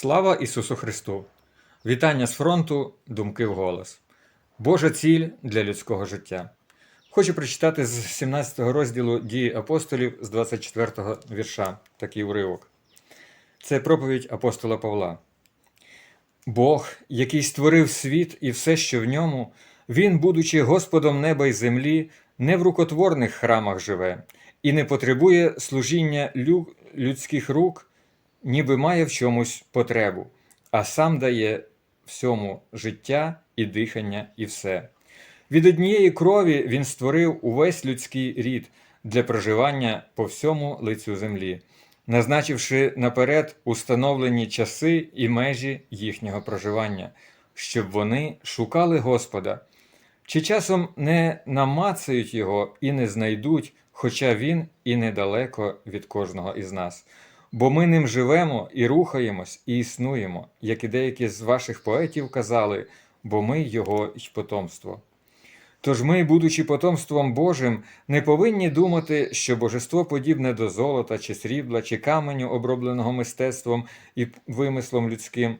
Слава Ісусу Христу! Вітання з фронту, думки в голос. Божа ціль для людського життя. Хочу прочитати з 17 розділу дії апостолів з 24 вірша такий уривок. Це проповідь апостола Павла. Бог, який створив світ і все, що в ньому, Він, будучи Господом неба й землі, не в рукотворних храмах живе і не потребує служіння лю- людських рук, ніби має в чомусь потребу, а сам дає всьому життя і дихання, і все. Від однієї крові він створив увесь людський рід для проживання по всьому лицю землі, назначивши наперед установлені часи і межі їхнього проживання, щоб вони шукали Господа, чи часом не намацають його і не знайдуть, хоча він і недалеко від кожного із нас. Бо ми ним живемо і рухаємось, і існуємо, як і деякі з ваших поетів казали, бо ми його й потомство. Тож ми, будучи потомством Божим, не повинні думати, що божество подібне до золота чи срібла, чи каменю, обробленого мистецтвом і вимислом людським.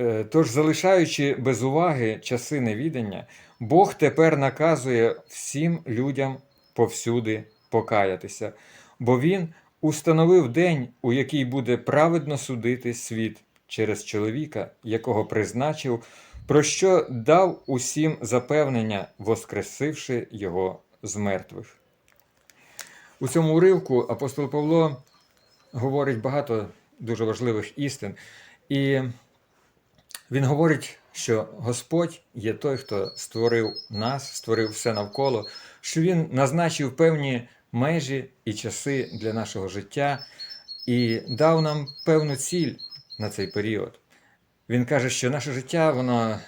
Е, Тож, залишаючи без уваги часи невідання, Бог тепер наказує всім людям повсюди покаятися, бо Він установив день, у який буде праведно судити світ через чоловіка, якого призначив, про що дав усім запевнення, воскресивши його з мертвих. У цьому уривку апостол Павло говорить багато дуже важливих істин. І він говорить, що Господь є той, хто створив нас, створив все навколо, що Він назначив певні межі і часи для нашого життя і дав нам певну ціль на цей період. Він каже, що наше життя воно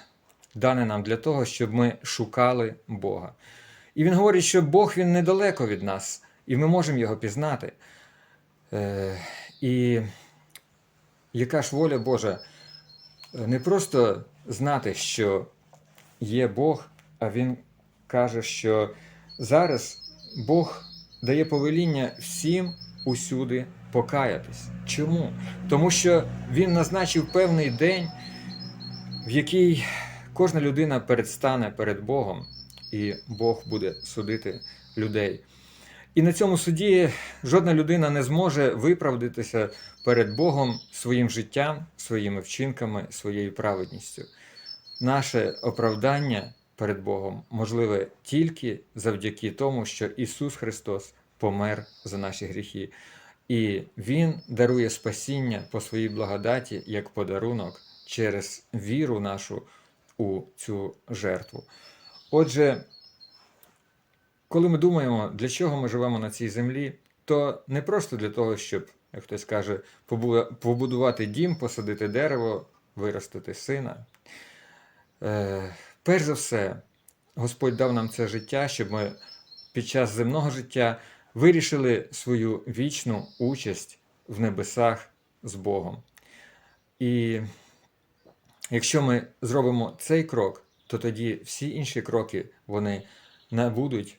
дане нам для того, щоб ми шукали Бога. І він говорить, що Бог він недалеко від нас, і ми можемо його пізнати. Е, і яка ж воля Божа? Не просто знати, що є Бог, а Він каже, що зараз Бог дає повеління всім усюди покаятись. Чому? Тому що Він назначив певний день, в який кожна людина предстане перед Богом, і Бог буде судити людей. І на цьому суді жодна людина не зможе виправдатися перед Богом своїм життям, своїми вчинками, своєю праведністю. Наше оправдання перед Богом можливе тільки завдяки тому, що Ісус Христос помер за наші гріхи. І Він дарує спасіння по своїй благодаті як подарунок через віру нашу у цю жертву. Отже, коли ми думаємо, для чого ми живемо на цій землі, то не просто для того, щоб, як хтось каже, побудувати дім, посадити дерево, виростити сина. Перш за все, Господь дав нам це життя, щоб ми під час земного життя вирішили свою вічну участь в небесах з Богом. І якщо ми зробимо цей крок, то тоді всі інші кроки вони набудуть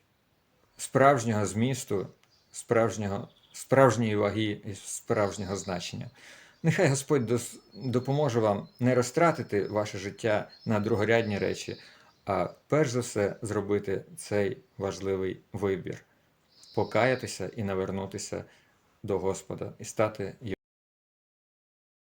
справжнього змісту, справжнього, справжньої ваги і справжнього значення. Нехай Господь допоможе вам не розтратити ваше життя на другорядні речі, а перш за все зробити цей важливий вибір покаятися і навернутися до Господа і стати